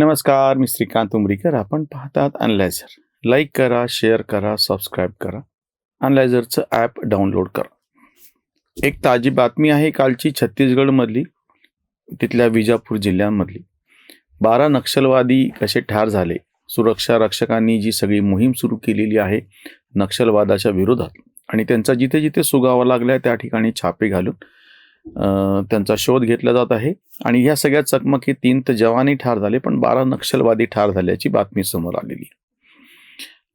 नमस्कार मी श्रीकांत उमरीकर. आपण पाहतात अनलायझर लाईक करा शेअर करा सबस्क्राईब करा. अनलायझरचं ॲप डाउनलोड करा. एक ताजी बातमी आहे कालची छत्तीसगडमधली तिथल्या विजापूर जिल्ह्यामधली. बारा नक्षलवादी कसे ठार झाले? सुरक्षा रक्षकांनी जी सगळी मोहीम सुरू केलेली आहे नक्षलवादाच्या विरोधात. आणि त्यांचा जिथे जिथे सुगावा लागला त्या ठिकाणी छापे घालून त्यांचा शोध घेतला जात आहे. आणि ह्या सगळ्या चकमकीत तीन तर जवानही ठार झाले पण बारा नक्षलवादी ठार झाल्याची बातमी समोर आलेली. आहे.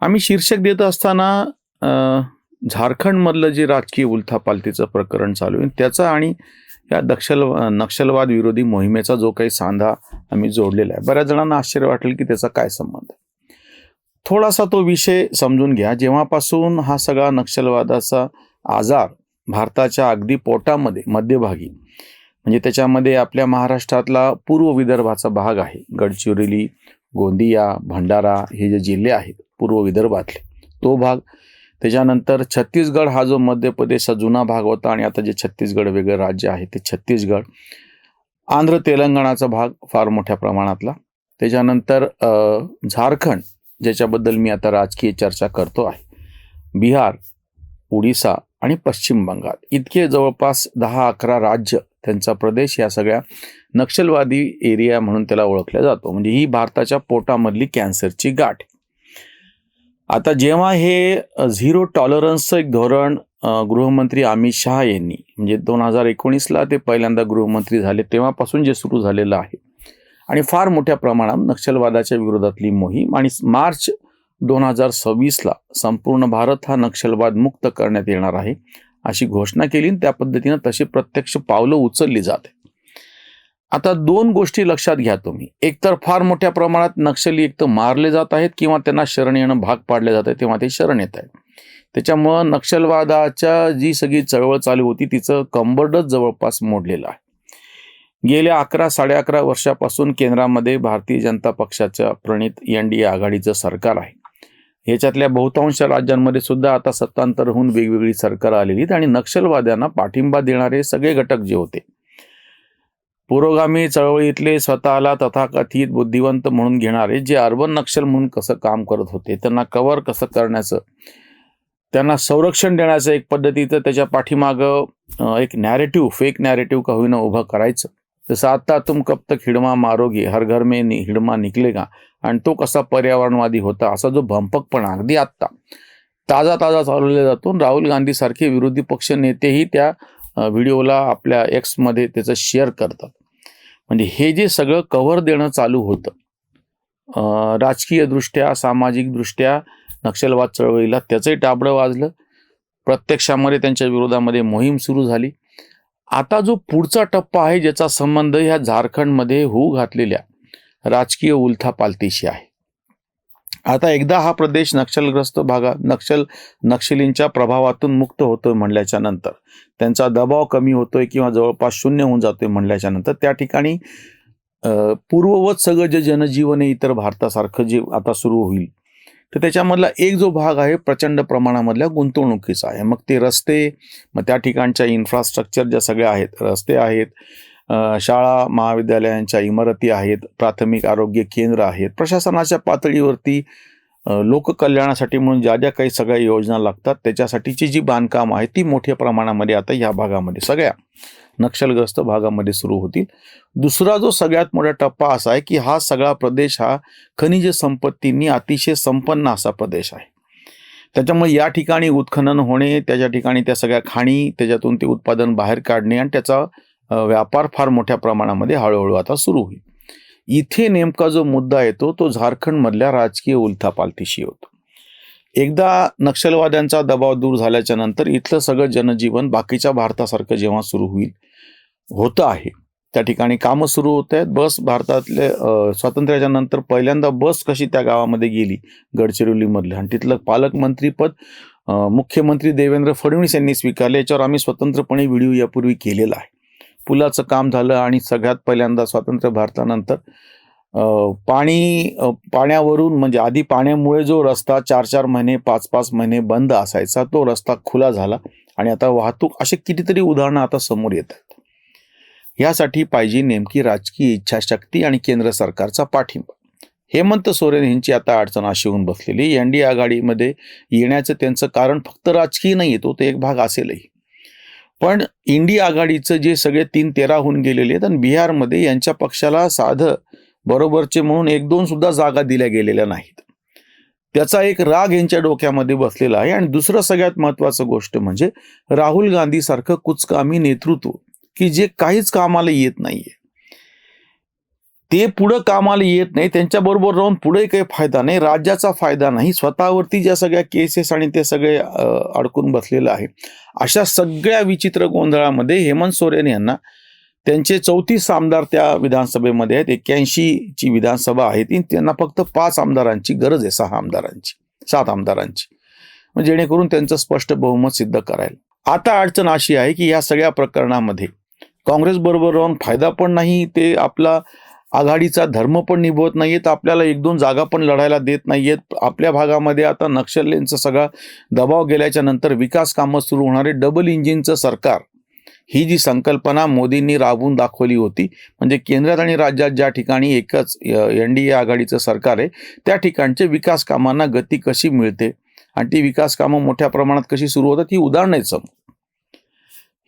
आम्ही शीर्षक देत असताना अं, झारखंडमधलं जे राजकीय उलथापालथीचं प्रकरण चालू आहे त्याचा आणि या दक्षल नक्षलवाद विरोधी मोहिमेचा जो काही सांधा आम्ही जोडलेला आहे. बऱ्याच जणांना आश्चर्य वाटेल की त्याचा काय संबंध आहे. थोडासा तो विषय समजून घ्या. जेव्हापासून हा सगळा नक्षलवादाचा आजार भारताच्या अगदी पोटामध्ये मध्यभागी. म्हणजे त्याच्यामध्ये आपल्या महाराष्ट्रातला पूर्व विदर्भाचा भाग आहे. गडचिरोली गोंदिया भंडारा हे जे जिल्हे आहेत पूर्व विदर्भातले तो भाग. त्याच्यानंतर छत्तीसगड हा जो मध्य प्रदेशचा जुना भाग होता आणि आता जे छत्तीसगड वेगळं राज्य आहे ते छत्तीसगड. आंध्र तेलंगणाचा भाग फार मोठ्या प्रमाणातला. त्याच्यानंतर झारखंड ज्याच्याबद्दल मी आता राजकीय चर्चा करतो आहे. बिहार उडीसा आणि पश्चिम बंगाल. इतके जवळपास दहा अकरा राज्य त्यांचा प्रदेश या सगळ्या नक्षलवादी एरिया म्हणून त्याला ओळखला जातो. म्हणजे ही भारताच्या पोटामधली कॅन्सरची गाठ आता जेव्हा हे झिरो टॉलरन्सचं एक धोरण गृहमंत्री अमित शहा यांनी म्हणजे दोन हजार एकोणीसला ते पहिल्यांदा गृहमंत्री झाले तेव्हापासून जे सुरू झालेलं आहे. आणि फार मोठ्या प्रमाणात नक्षलवादाच्या विरोधातली मोहीम आणि मार्च दोन हजार सव्वीसला संपूर्ण भारत हा नक्षलवाद मुक्त करण्यात येणार आहे. अशी घोषणा केली आणि त्या पद्धतीनं तशी प्रत्यक्ष पावलं उचलली जाते. आता दोन गोष्टी लक्षात घ्या तुम्ही. एकतर फार मोठ्या प्रमाणात नक्षली एकतर मारले जात आहेत किंवा त्यांना शरण येणं भाग पाडले जात आहे तेव्हा ते शरण येत आहेत. त्याच्यामुळं नक्षलवादाच्या जी सगळी चळवळ चालू होती तिचं कंबरडच जवळपास मोडलेलं आहे. गेल्या अकरा साडे अकरा वर्षापासून केंद्रामध्ये भारतीय जनता पक्षाच्या प्रणित एन डी ए आघाडीचं सरकार आहे. ह्याच्यातल्या बहुतांश राज्यांमध्ये सुद्धा आता सत्तांतर होऊन वेगवेगळी सरकार आलेली आहेत आणि नक्षलवाद्यांना पाठिंबा देणारे सगळे घटक जे होते. पुरोगामी चळवळीतले स्वतःला तथाकथित बुद्धिवंत म्हणून घेणारे जे अर्बन नक्षल म्हणून कसं काम करत होते त्यांना कव्हर कसं करण्याचं त्यांना संरक्षण देण्याचं एक पद्धतीचं त्याच्या पाठीमागं एक नॅरेटिव्ह फेक नॅरेटिव्ह का होईना उभं करायचं जसं आता तुम कब तक हिडमा मारोगे? हर घर में नि- हिडमा निकलेगा. आणि तो कसा पर्यावरणवादी होता? असा जो भंपकपणा अगदी आत्ता. ताजा ताजा चालवला जातो. राहुल गांधी सारखे विरोधी पक्ष नेतेही त्या व्हिडिओला आपल्या एक्समध्ये त्याचं शेअर करतात. म्हणजे हे जे सगळं कव्हर देणं चालू होतं राजकीयदृष्ट्या सामाजिकदृष्ट्या नक्षलवाद चळवळीला त्याचंही टाबडं वाजलं. प्रत्यक्षामध्ये त्यांच्या विरोधामध्ये मोहीम सुरू झाली. आता जो पुढचा टप्पा आहे ज्याचा संबंध ह्या झारखंडमध्ये होऊ घातलेल्या राजकीय उलथापालतीशी आहे. आता एकदा हा प्रदेश नक्षलग्रस्त भागात नक्षल नक्षलींच्या प्रभावातून मुक्त होतोय म्हणल्याच्या नंतर त्यांचा दबाव कमी होतोय किंवा जवळपास शून्य होऊन जातोय म्हणल्याच्या नंतर त्या ठिकाणी पूर्ववत सगळं जे जनजीवन आहे इतर भारतासारखं जे आता सुरू होईल तर त्याच्यामधला एक जो भाग आहे प्रचंड प्रमाणामधल्या गुंतवणुकीचा आहे. मग ते रस्ते मग त्या ठिकाणच्या इन्फ्रास्ट्रक्चर ज्या सगळ्या आहेत रस्ते आहेत शाळा महाविद्यालयांच्या इमारती आहेत प्राथमिक आरोग्य केंद्र आहेत प्रशासनाच्या पातळीवरती लोककल्याणासाठी म्हणून ज्या ज्या काही सगळ्या योजना लागतात त्याच्यासाठीची जी बांधकाम आहे ती मोठ्या प्रमाणामध्ये आता या भागामध्ये सगळ्या नक्षलग्रस्त भागामध्ये सुरू होतील. दुसरा जो सगळ्यात मोठा टप्पा असा आहे की हा सगळा प्रदेश हा खनिज संपत्तींनी अतिशय संपन्न असा प्रदेश आहे. त्याच्यामुळे या ठिकाणी उत्खनन होणे त्याच्या ठिकाणी त्या सगळ्या खाणी त्याच्यातून ते उत्पादन बाहेर काढणे आणि त्याचा व्यापार फार मोठ्या प्रमाणामध्ये हळूहळू आता सुरू होईल. इथे नेमका जो मुद्दा येतो तो झारखंडमधल्या राजकीय उलथापालथीशी होतो. एकदा नक्षलवाद्यांचा दबाव दूर झाल्याच्यानंतर इथलं सगळं जनजीवन बाकीच्या भारतासारखं जेव्हा सुरू होईल होतं आहे. त्या ठिकाणी कामं सुरू होत आहेत. बस भारतातले स्वातंत्र्याच्या नंतर पहिल्यांदा बस कशी त्या गावामध्ये गेली गडचिरोलीमधलं आणि तिथलं पालकमंत्रीपद मुख्यमंत्री देवेंद्र फडणवीस यांनी स्वीकारले. याच्यावर आम्ही स्वतंत्रपणे व्हिडिओ यापूर्वी केलेला आहे. पुलाचं काम झालं आणि सगळ्यात पहिल्यांदा स्वातंत्र्य भारतानंतर पाणी पाण्यावरून म्हणजे आधी पाण्यामुळे जो रस्ता चार चार महिने पाच पाच महिने बंद असायचा तो रस्ता खुला झाला आणि आता वाहतूक असे कितीतरी उदाहरणं आता समोर येत आहेत. यासाठी पाहिजे नेमकी राजकीय इच्छाशक्ती आणि केंद्र सरकारचा पाठिंबा. हेमंत सोरेन यांची आता अडचण अशी होऊन बसलेली एन डी आघाडीमध्ये येण्याचं त्यांचं कारण फक्त राजकीय नाही तो ते एक भाग असेलही. पण इंडी आघाडीचं जे सगळे तीन तेरा होऊन गेलेले आहेत आणि बिहारमध्ये यांच्या पक्षाला साधं बरोबरचे म्हणून एक दोन सुद्धा जागा दिल्या गेलेल्या नाहीत. त्याचा एक राग यांच्या डोक्यामध्ये बसलेला आहे आणि दुसरं सगळ्यात महत्वाचं गोष्ट म्हणजे राहुल गांधी सारखं कुचकामी नेतृत्व की जे काहीच कामाला येत नाहीये. ते पुढं कामाला येत नाही त्यांच्याबरोबर राहून पुढे काही फायदा नाही राज्याचा फायदा नाही. स्वतःवरती ज्या सगळ्या केसेस आणि ते सगळे अडकून बसलेलं आहे. अशा सगळ्या विचित्र गोंधळामध्ये हेमंत सोरेन यांना त्यांचे चौतीस आमदार त्या विधानसभेमध्ये आहेत एक्क्याऐंशीची विधानसभा आहे ती त्यांना फक्त पाच आमदारांची गरज आहे सहा आमदारांची सात आमदारांची. जेणेकरून त्यांचं स्पष्ट बहुमत सिद्ध करायला. आता अडचण अशी आहे की या सगळ्या प्रकरणामध्ये काँग्रेस बरोबर राहून फायदा पण नाही ते आपला आघाडीचा धर्म पण निभवत नाहीयेत आपल्याला एक दोन जागा पण लढायला देत नाहीयेत. आपल्या भागामध्ये आता नक्षल्यांचा सगळा दबाव गेल्याच्यानंतर विकास कामं सुरू होणारे डबल इंजिनचं सरकार ही जी संकल्पना मोदींनी राबवून दाखवली होती म्हणजे केंद्रात आणि राज्यात ज्या ठिकाणी एकच एन डी ए आघाडीचं सरकार आहे त्या ठिकाणचे विकास कामांना गती कशी मिळते? आणि ती विकास कामं मोठ्या प्रमाणात कशी सुरू होतात ही उदाहरण आहेत समोर.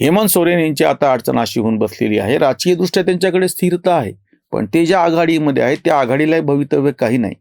हेमंत सोरेन यांची आता अडचण अशी होऊन बसलेली आहे. राजकीयदृष्ट्या त्यांच्याकडे स्थिरता आहे. पण ते ज्या आघाडीमध्ये आहेत त्या आघाडीलाही भवितव्य काही नाही.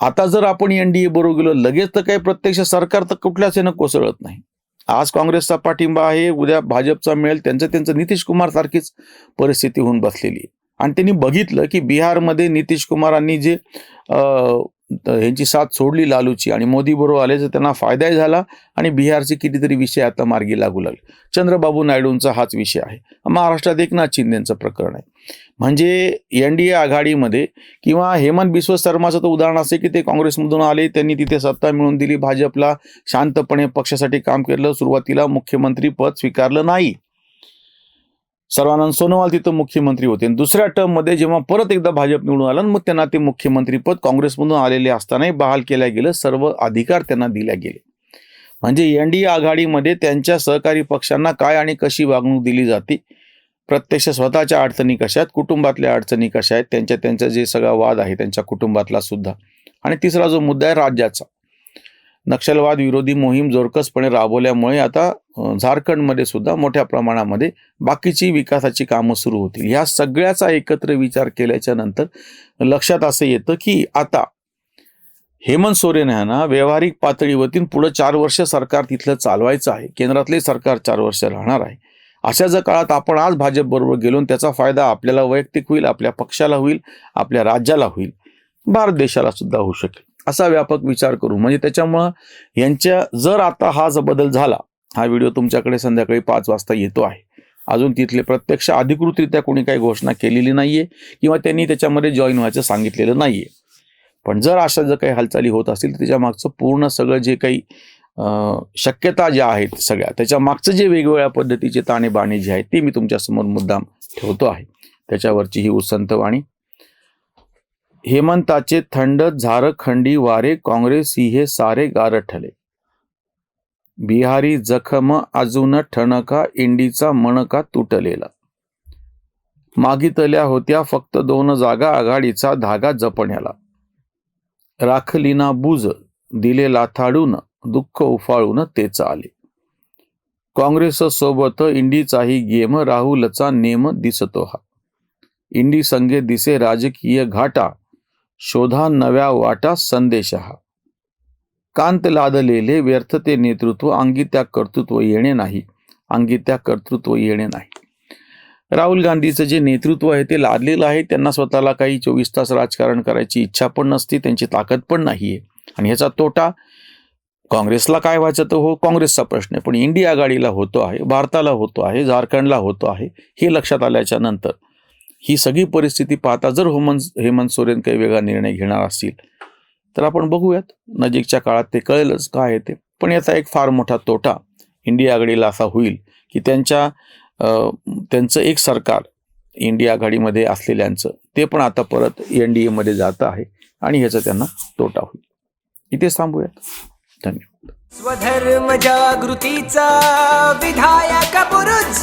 आता जर आपण एन डी ए बरोबर गेलो लगेच तर काही प्रत्यक्ष सरकार तर कुठल्याच यानं कोसळत नाही. आज काँग्रेसचा पाठिंबा आहे उद्या भाजपचा मिळेल त्यांचं त्यांचं नितीश कुमार सारखीच परिस्थिती होऊन बसलेली आहे. आणि त्यांनी बघितलं की बिहारमध्ये नितीश कुमारांनी जे ह्यांची साथ सोडली लालूची आणि मोदी बरोबर आले तर त्यांना फायदाही झाला आणि बिहारचे कितीतरी विषय आता मार्गी लागू लागले. चंद्रबाबू नायडूंचा हाच विषय आहे. महाराष्ट्रात एकनाथ शिंदेचं प्रकरण आहे. म्हणजे एन डी ए आघाडीमध्ये किंवा हेमंत बिस्व शर्माचं तर उदाहरण असे की ते काँग्रेसमधून आले त्यांनी तिथे सत्ता मिळवून दिली भाजपला शांतपणे पक्षासाठी काम केलं सुरुवातीला मुख्यमंत्री पद स्वीकारलं नाही. सर्वानंद सोनोवाल तिथं मुख्यमंत्री होते. आणि दुसऱ्या टर्ममध्ये जेव्हा परत एकदा भाजप निवडून आलं मग त्यांना ते मुख्यमंत्री पद काँग्रेसमधून आलेले असतानाही बहाल केल्या गेलं सर्व अधिकार त्यांना दिल्या गेले. म्हणजे एन डी ए आघाडीमध्ये त्यांच्या सहकारी पक्षांना काय आणि कशी वागणूक दिली जाते? प्रत्यक्ष स्वतःच्या अडचणी कशा आहेत? कुटुंबातल्या अडचणी कशा आहेत? त्यांच्या त्यांचा जे सगळा वाद आहे त्यांच्या कुटुंबातला सुद्धा. आणि तिसरा जो मुद्दा आहे राज्याचा. नक्षलवाद विरोधी मोहीम जोरकसपणे राबवल्यामुळे आता झारखंडमध्ये सुद्धा मोठ्या प्रमाणामध्ये बाकीची विकासाची कामं सुरू होतील. ह्या सगळ्याचा एकत्र विचार केल्याच्यानंतर लक्षात असं येतं की आता हेमंत सोरेन यांना व्यावहारिक पातळीवरती पुढं चार वर्ष सरकार तिथलं चालवायचं आहे. केंद्रातले सरकार चार वर्ष राहणार आहे. अशा जर काळात आपण आज भाजपबरोबर गेलो त्याचा फायदा आपल्याला वैयक्तिक होईल आपल्या पक्षाला होईल आपल्या राज्याला होईल. भारत देशाला सुद्धा होऊ शकेल. असा व्यापक विचार करू. म्हणजे त्याच्यामुळं यांच्या जर आता हा जो बदल झाला हा व्हिडिओ तुमच्याकडे संध्याकाळी पाच वाजता येतो आहे. अजून तिथले प्रत्यक्ष अधिकृतरित्या कोणी काही घोषणा केलेली नाहीये किंवा त्यांनी त्याच्यामध्ये जॉईन व्हायचं सांगितलेलं नाहीये. पण जर अशा जर काही हालचाली होत असतील तर त्याच्या मागचं पूर्ण सगळं जे काही अं, शक्यता ज्या आहेत सगळ्या त्याच्या मागचं जे वेगवेगळ्या पद्धतीचे ताणेबाणे जे आहेत ते मी तुमच्यासमोर मुद्दाम ठेवतो आहे. त्याच्यावरची ही उसंत वाणी. हेमंताचे थंड झारखंडी वारे काँग्रेस ही हे सारे गारठले बिहारी जखम अजून ठणका इंडीचा मणका तुटलेला. मागितल्या होत्या फक्त दोन जागा आघाडीचा धागा जपण्याला. राखलीना बुज दिले लाथाडून दुःख उफाळून तेच आले. काँग्रेस सोबत इंडीचाही गेम राहुलचा नेम दिसतो हा. इंडी संघे दिसे राजकीय घाटा शोधा नव्या वाटा संदेश हा. कांत लादलेले व्यर्थते नेतृत्व अंगी त्या कर्तृत्व येणे नाही. अंगी त्या कर्तृत्व येणे नाही. राहुल गांधीचं जे नेतृत्व आहे ते लादलेलं आहे. त्यांना स्वतःला काही चोवीस तास राजकारण करायची इच्छा पण नसते त्यांची ताकद पण नाही आहे आणि ह्याचा तोटा काँग्रेसला काय व्हायचं तर हो काँग्रेसचा प्रश्न आहे. पण इंडिया आघाडीला होतो आहे भारताला होतो आहे झारखंडला होतो आहे हे लक्षात आल्याच्यानंतर ही सगळी परिस्थिती पाहता जर हेमंत हेमंत सोरेन काही वेगळा निर्णय घेणार असतील तर आपण बघूयात. नजीकच्या काळात ते कळेलच काय आहे ते. पण याचा एक फार मोठा तोटा इंडिया आघाडीला असा होईल की त्यांच्या त्यांचं एक सरकार इंडिया आघाडीमध्ये असलेल्यांचं ते पण आता परत एन डी एमध्ये जात आहे आणि ह्याचा त्यांना तोटा होईल. इथेच थांबूयात. धन्यवाद. स्वधर्म जागृतीचा विधायक बुरुज